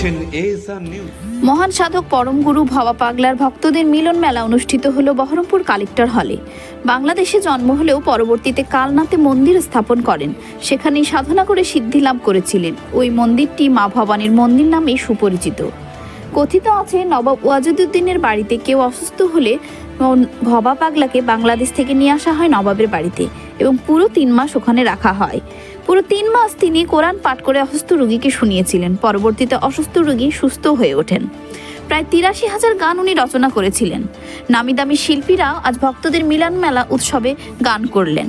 দেখছেন মহান সাধক পরমগুরু ভাবা পাগলার ভক্তদের মিলন মেলা অনুষ্ঠিত হল বহরমপুর কালেক্টর হলে। বাংলাদেশে জন্ম হলেও পরবর্তীতে কালনাতে মন্দির স্থাপন করেন। সেখানেই সাধনা করে সিদ্ধি লাভ করেছিলেন। ওই মন্দিরটি মা ভবানীর মন্দির নামে সুপরিচিত। কথিত আছে, নবাব ওয়াজুদ্দিনের বাড়িতে কেউ অসুস্থ হলে ভবা পাগলাকে বাংলাদেশ থেকে নিয়ে আসা হয় নবাবের বাড়িতে এবং পুরো তিন মাস ওখানে রাখা হয়। পুরো তিন মাস তিনি কোরআন পাঠ করে অসুস্থ রোগীকে শুনিয়েছিলেন। পরবর্তীতে অসুস্থ রোগী সুস্থ হয়ে ওঠেন। প্রায় তিরাশি হাজার গান উনি রচনা করেছিলেন। নামি দামি শিল্পীরা আজ ভক্তদের মিলন মেলা উৎসবে গান করলেন।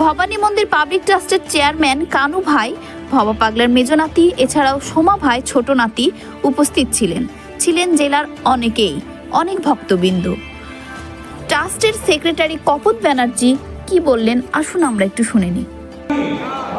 ভবানী মন্দির পাবলিক ট্রাস্টের চেয়ারম্যান কানু ভাই, ভবা পাগলার মেজ নাতি, এছাড়াও সোমা ভাই, ছোট নাতি উপস্থিত ছিলেন। ছিলেন জেলার অনেকেই, অনেক ভক্তবৃন্দ। ট্রাস্টের সেক্রেটারি কপত ব্যানার্জি কি বললেন আসুন আমরা একটু শুনে নিই।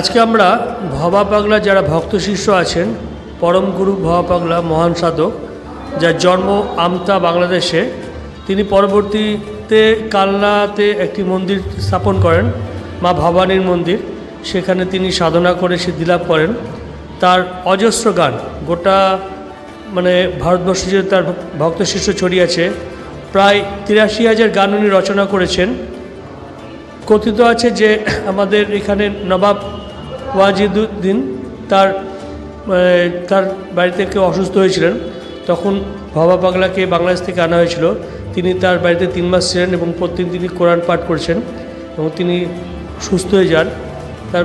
আজকে আমরা ভবা পাগলা যারা ভক্ত শিষ্য আছেন, পরম গুরু ভবা পাগলা মহান সাধক, যার জন্ম আমতা বাংলাদেশে, তিনি পরবর্তীতে কালনাতে একটি মন্দির স্থাপন করেন, মা ভবানীর মন্দির। সেখানে তিনি সাধনা করে সিদ্ধিলাভ করেন। তার অজস্র গান, গোটা মানে ভারতবর্ষে যে তার ভক্ত শিষ্য ছড়িয়ে আছে, প্রায় তিরাশি হাজার গান উনি রচনা করেছেন। কথিত আছে যে আমাদের এখানে নবাব ওয়াজিদুদ্দিন তার তার বাড়িতে কেউ অসুস্থ হয়েছিলেন, তখন ভবা পাগলাকে বাংলাদেশ থেকে আনা হয়েছিল। তিনি তার বাড়িতে তিন মাস ছিলেন এবং প্রতিদিন তিনি কোরআন পাঠ করছেন এবং তিনি সুস্থ হয়ে যান। তার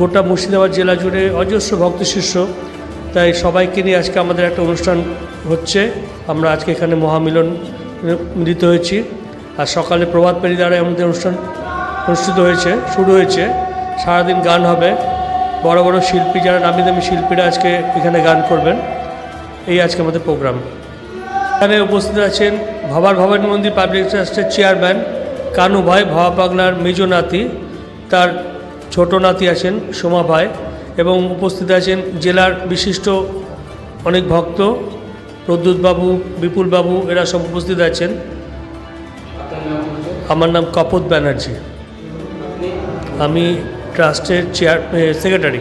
গোটা মুর্শিদাবাদ জেলা জুড়ে অজস্র ভক্ত শিষ্য। তাই সবাইকে নিয়ে আজকে আমাদের একটা অনুষ্ঠান হচ্ছে। আমরা আজকে এখানে মহামিলন মিলিত হয়েছি। আর সকালে প্রভাত পেরি দ্বারা আমাদের অনুষ্ঠান অনুষ্ঠিত হয়েছে, শুরু হয়েছে। সারাদিন গান হবে। বড় বড় শিল্পী যারা, নামি দামি শিল্পীরা আজকে এখানে গান করবেন। এই আজকে আমাদের প্রোগ্রাম। এখানে উপস্থিত আছেন ভবার ভবানী মন্দির পাবলিক ট্রাস্টের চেয়ারম্যান কানু ভাই ভবা পাগলার মেজ নাতি, তার ছোট নাতি আছেন সোমা ভাই এবং উপস্থিত আছেন জেলার বিশিষ্ট অনেক ভক্ত, প্রদ্যুৎবাবু, বিপুলবাবু, এরা সব উপস্থিত আছেন। আমার নাম কপত ব্যানার্জি। আমি ট্রাস্টের চেয়ার সেক্রেটারি